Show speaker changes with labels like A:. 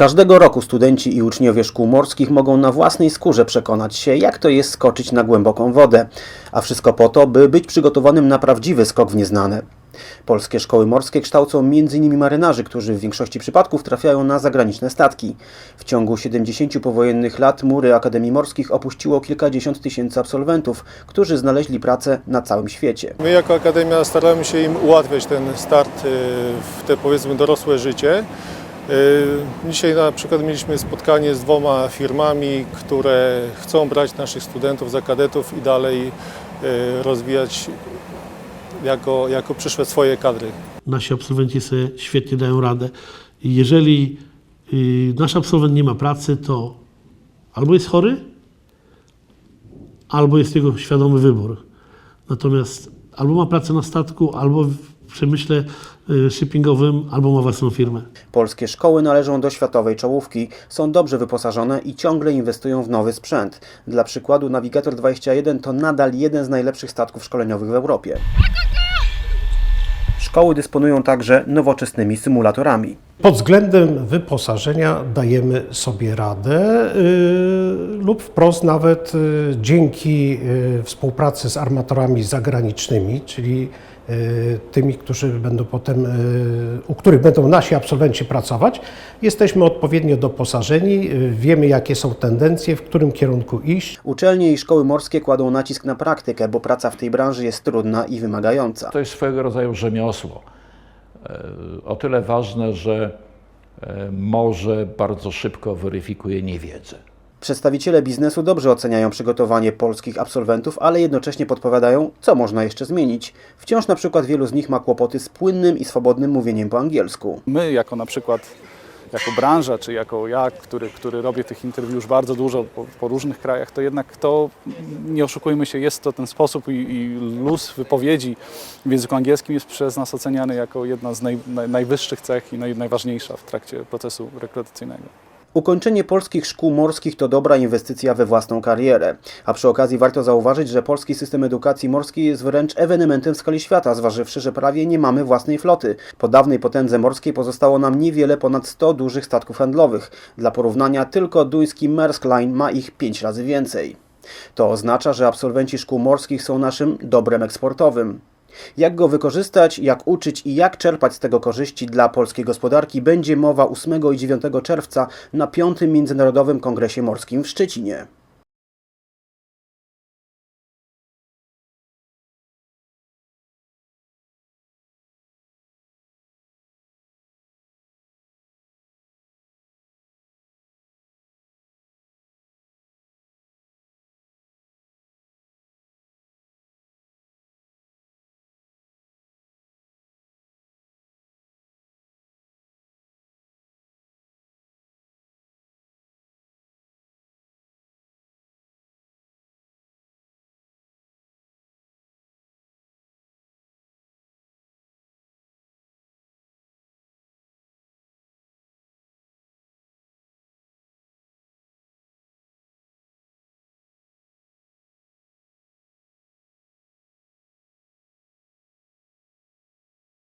A: Każdego roku studenci i uczniowie szkół morskich mogą na własnej skórze przekonać się, jak to jest skoczyć na głęboką wodę, a wszystko po to, by być przygotowanym na prawdziwy skok w nieznane. Polskie szkoły morskie kształcą m.in. marynarzy, którzy w większości przypadków trafiają na zagraniczne statki. W ciągu 70 powojennych lat mury Akademii Morskich opuściło kilkadziesiąt tysięcy absolwentów, którzy znaleźli pracę na całym świecie.
B: My jako Akademia staramy się im ułatwiać ten start y, w te powiedzmy dorosłe życie. Y, Dzisiaj na przykład mieliśmy spotkanie z dwoma firmami, które chcą brać naszych studentów za kadetów i dalej y, rozwijać jako, jako przyszłe swoje kadry.
C: nasi absolwenci sobie świetnie dają radę. Jeżeli y, nasz absolwent nie ma pracy, to albo jest chory, albo jest jego świadomy wybór. Natomiast albo ma pracę na statku, albo przemyśle y, shippingowym, albo ma własną firmę.
A: Polskie szkoły należą do światowej czołówki, są dobrze wyposażone i ciągle inwestują w nowy sprzęt. Dla przykładu Navigator 21 to nadal jeden z najlepszych statków szkoleniowych w Europie. Szkoły dysponują także nowoczesnymi symulatorami.
D: Pod względem wyposażenia dajemy sobie radę yy, lub wprost nawet yy, dzięki yy, współpracy z armatorami zagranicznymi, czyli tymi, którzy będą potem, yy, u których będą nasi absolwenci pracować, jesteśmy odpowiednio doposażeni, yy, wiemy jakie są tendencje, w którym kierunku iść.
A: Uczelnie i szkoły morskie kładą nacisk na praktykę, bo praca w tej branży jest trudna i wymagająca.
E: To jest swego rodzaju rzemiosło. E, O tyle ważne, że e, morze bardzo szybko weryfikuje niewiedzę.
A: Przedstawiciele biznesu dobrze oceniają przygotowanie polskich absolwentów, ale jednocześnie podpowiadają, co można jeszcze zmienić. Wciąż na przykład wielu z nich ma kłopoty z płynnym i swobodnym mówieniem po angielsku.
F: my jako na przykład jako branża, czy jako ja, który, który robię tych interwiów już bardzo dużo po, po różnych krajach, to jednak to, nie oszukujmy się, jest to ten sposób i, i luz wypowiedzi w języku angielskim jest przez nas oceniany jako jedna z naj, naj, najwyższych cech i naj, najważniejsza w trakcie procesu rekrutacyjnego.
A: Ukończenie polskich szkół morskich to dobra inwestycja we własną karierę. A przy okazji warto zauważyć, że polski system edukacji morskiej jest wręcz ewenementem w skali świata, zważywszy, że prawie nie mamy własnej floty. Po dawnej potędze morskiej pozostało nam niewiele ponad 100 dużych statków handlowych. Dla porównania tylko duński Maersk Line ma ich 5 razy więcej. To oznacza, że absolwenci szkół morskich są naszym dobrem eksportowym. Jak go wykorzystać, jak uczyć i jak czerpać z tego korzyści dla polskiej gospodarki będzie mowa 8 i 9 czerwca na 5. Międzynarodowym Kongresie Morskim w Szczecinie.